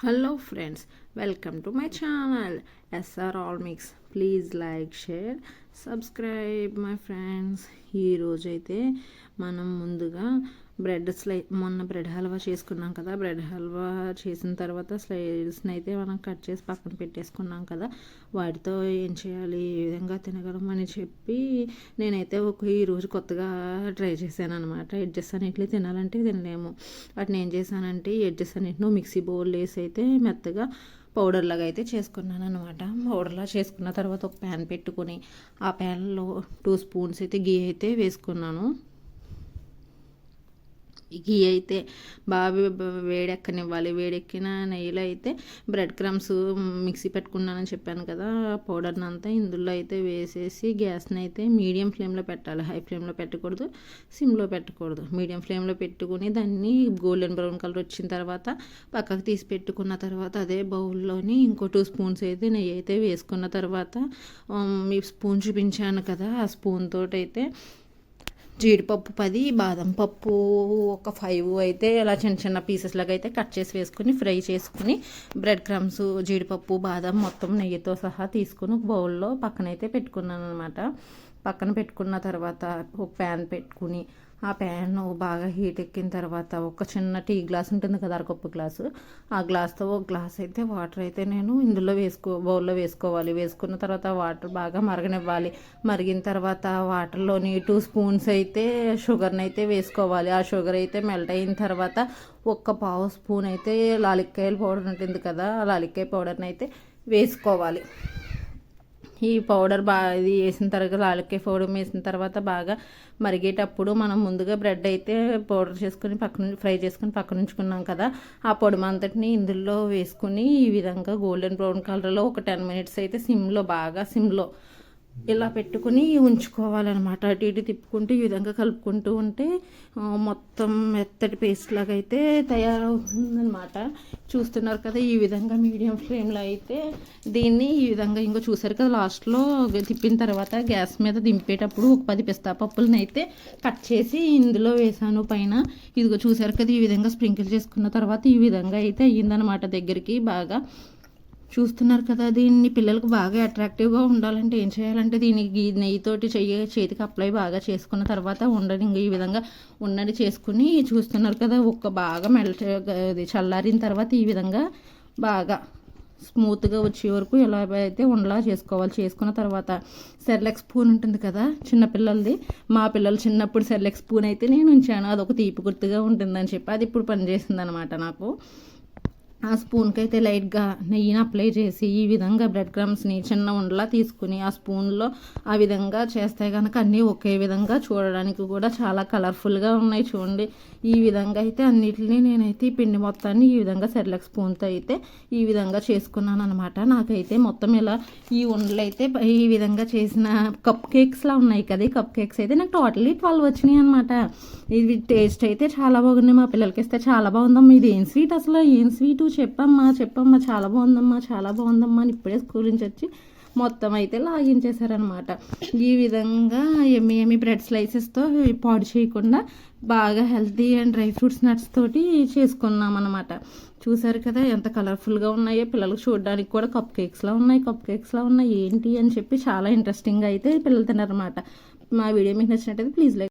Hello friends welcome to my channel SR all mix please like share subscribe my friends ఈరోజైతే మనం ముందుగా bread స్లై మొన్న bread halwa చేసుకున్నాం కదా బ్రెడ్ హల్వా చేసిన తర్వాత స్లైడ్స్ని అయితే మనం కట్ చేసి పక్కన పెట్టేసుకున్నాం కదా వాటితో ఏం చేయాలి ఏ విధంగా తినగలం అని చెప్పి నేనైతే ఒక ఈరోజు కొత్తగా ట్రై చేశాను అనమాట ఎడ్జెస్ అన్నింటినీ తినాలంటే తినలేము. వాటిని ఏం చేశానంటే ఎడ్జెస్ అన్నింటినో మిక్సీ బౌల్ వేసి అయితే మెత్తగా పౌడర్ లాగా అయితే చేసుకున్నాను అనమాట పౌడర్లా చేసుకున్న తర్వాత ఒక ప్యాన్ పెట్టుకొని ఆ ప్యాన్లో టూ స్పూన్స్ అయితే గీ అయితే వేసుకున్నాను. గీ అయితే బాగా వేడెక్కనివ్వాలి. వేడెక్కిన నెయ్యిలో అయితే బ్రెడ్ క్రమ్స్ మిక్సీ పెట్టుకున్నానని చెప్పాను కదా పౌడర్ని అంతా ఇందులో అయితే వేసేసి గ్యాస్ని అయితే మీడియం ఫ్లేమ్లో పెట్టాలి. హై ఫ్లేమ్లో పెట్టకూడదు సిమ్లో పెట్టకూడదు. మీడియం ఫ్లేమ్లో పెట్టుకుని దాన్ని గోల్డెన్ బ్రౌన్ కలర్ వచ్చిన తర్వాత పక్కకు తీసి పెట్టుకున్న తర్వాత అదే బౌల్లోని ఇంకో టూ స్పూన్స్ అయితే నెయ్యి అయితే వేసుకున్న తర్వాత మీ స్పూన్ చూపించాను కదా ఆ స్పూన్ తోటైతే అయితే జీడిపప్పు పది బాదం పప్పు ఒక ఫైవ్ అయితే అలా చిన్న చిన్న పీసెస్ లాగా అయితే కట్ చేసి వేసుకుని ఫ్రై చేసుకుని బ్రెడ్ క్రమ్స్ జీడిపప్పు బాదం మొత్తం నెయ్యితో సహా తీసుకుని ఒక బౌల్లో పక్కనైతే పెట్టుకున్నాను అనమాట పక్కన పెట్టుకున్న తర్వాత ఒక ప్యాన్ పెట్టుకుని ఆ ప్యాన్ బాగా హీట్ ఎక్కిన తర్వాత ఒక చిన్న టీ గ్లాస్ ఉంటుంది కదా అరకప్పు గ్లాసు ఆ గ్లాస్తో ఒక గ్లాస్ అయితే వాటర్ అయితే నేను ఇందులో వేసుకో బౌల్లో వేసుకోవాలి. వేసుకున్న తర్వాత వాటర్ బాగా మరగనివ్వాలి. మరిగిన తర్వాత వాటర్లోని టూ స్పూన్స్ అయితే షుగర్ని అయితే వేసుకోవాలి. ఆ షుగర్ అయితే మెల్ట్ అయిన తర్వాత ఒక్క పావు స్పూన్ అయితే లాలిక్కాయల పౌడర్ ఉంటుంది కదా లాలిక్కాయ పౌడర్ని అయితే వేసుకోవాలి. ఈ పౌడర్ బాగా ఇది వేసిన తర్వాత లాలక్కాయ పౌడర్ వేసిన తర్వాత బాగా మరిగేటప్పుడు మనం ముందుగా బ్రెడ్ అయితే పౌడర్ చేసుకుని పక్కన ఫ్రై చేసుకుని పక్కన ఉంచుకున్నాం కదా ఆ పొడి అంతటిని ఇందులో వేసుకుని ఈ విధంగా గోల్డెన్ బ్రౌన్ కలర్లో ఒక టెన్ మినిట్స్ అయితే సిమ్లో బాగా సిమ్లో ఇలా పెట్టుకుని ఉంచుకోవాలన్నమాట. అటు ఇటు తిప్పుకుంటూ ఈ విధంగా కలుపుకుంటూ ఉంటే మొత్తం మెత్తటి పేస్ట్ లాగా అయితే తయారవుతుందన్నమాట. చూస్తున్నారు కదా ఈ విధంగా మీడియం ఫ్లేమ్లో అయితే దీన్ని ఈ విధంగా ఇంకో చూసారు కదా లాస్ట్లో తిప్పిన తర్వాత గ్యాస్ మీద దింపేటప్పుడు ఒక పది పిస్తా పప్పులను అయితే కట్ చేసి ఇందులో వేసాను. పైన ఇదిగో చూసారు కదా ఈ విధంగా స్ప్రింకిల్ చేసుకున్న తర్వాత ఈ విధంగా అయితే అయ్యిందనమాట దగ్గరికి బాగా. చూస్తున్నారు కదా దీన్ని పిల్లలకు బాగా అట్రాక్టివ్గా ఉండాలంటే ఏం చేయాలంటే దీనికి నెయ్యితోటి చెయ్యి చేతికి అప్లై బాగా చేసుకున్న తర్వాత ఉండని ఈ విధంగా ఉన్నది చేసుకుని చూస్తున్నారు కదా ఒక్క బాగా మెల్ట్ అది చల్లారిన తర్వాత ఈ విధంగా బాగా స్మూత్గా వచ్చే వరకు ఎలా అయితే ఉండలా చేసుకోవాలి. చేసుకున్న తర్వాత సెర్లెక్ స్పూన్ ఉంటుంది కదా చిన్నపిల్లలది మా పిల్లలు చిన్నప్పుడు సెర్లెక్ స్పూన్ అయితే నేను ఉంచాను. అదొక తీపి గుర్తుగా ఉంటుందని చెప్పి అది ఇప్పుడు పనిచేసింది అనమాట నాకు. ఆ స్పూన్కి అయితే లైట్గా నెయ్యిని అప్లై చేసి ఈ విధంగా బ్రెడ్ క్రమ్స్ని చిన్న ఉండలా తీసుకుని ఆ స్పూన్లో ఆ విధంగా చేస్తే కనుక అన్నీ ఒకే విధంగా చూడడానికి కూడా చాలా కలర్ఫుల్గా ఉన్నాయి చూడండి. ఈ విధంగా అయితే అన్నిటిని నేనైతే ఈ పిండి మొత్తాన్ని ఈ విధంగా సెర్లక్ స్పూన్తో అయితే ఈ విధంగా చేసుకున్నాను అనమాట నాకైతే మొత్తం ఇలా ఈ ఉండలు అయితే ఈ విధంగా చేసిన కప్ కేక్స్లా ఉన్నాయి కదా ఈ కప్ కేక్స్ అయితే నాకు టోటలీ ట్వెల్వ్ వచ్చినాయి అనమాట ఇది టేస్ట్ అయితే చాలా బాగున్నాయి మా పిల్లలకి ఇస్తే చాలా బాగుందమ్మా. ఇది ఏం స్వీట్? అసలు ఏం స్వీటు చెప్పమ్మా చెప్పమ్మా చాలా బాగుందమ్మా చాలా బాగుందమ్మా అని ఇప్పుడే స్కూల్ నుంచి వచ్చి మొత్తం అయితే లాగించేశారనమాట ఈ విధంగా ఎమ్మి ఎమ్మి బ్రెడ్ స్లైసెస్తో పాడు చేయకుండా బాగా healthy and dry fruits nuts తోటి చేసుకున్నాం అనమాట చూసారు కదా ఎంత కలర్ఫుల్గా ఉన్నాయో పిల్లలకు చూడడానికి కూడా కప్ కేక్స్లా ఉన్నాయి కప్ కేక్స్లా ఉన్నాయి ఏంటి అని చెప్పి చాలా ఇంట్రెస్టింగ్ అయితే పిల్లలు తిన్నారన్నమాట. మా వీడియో మీకు నచ్చినట్టయితే ప్లీజ్ లైక్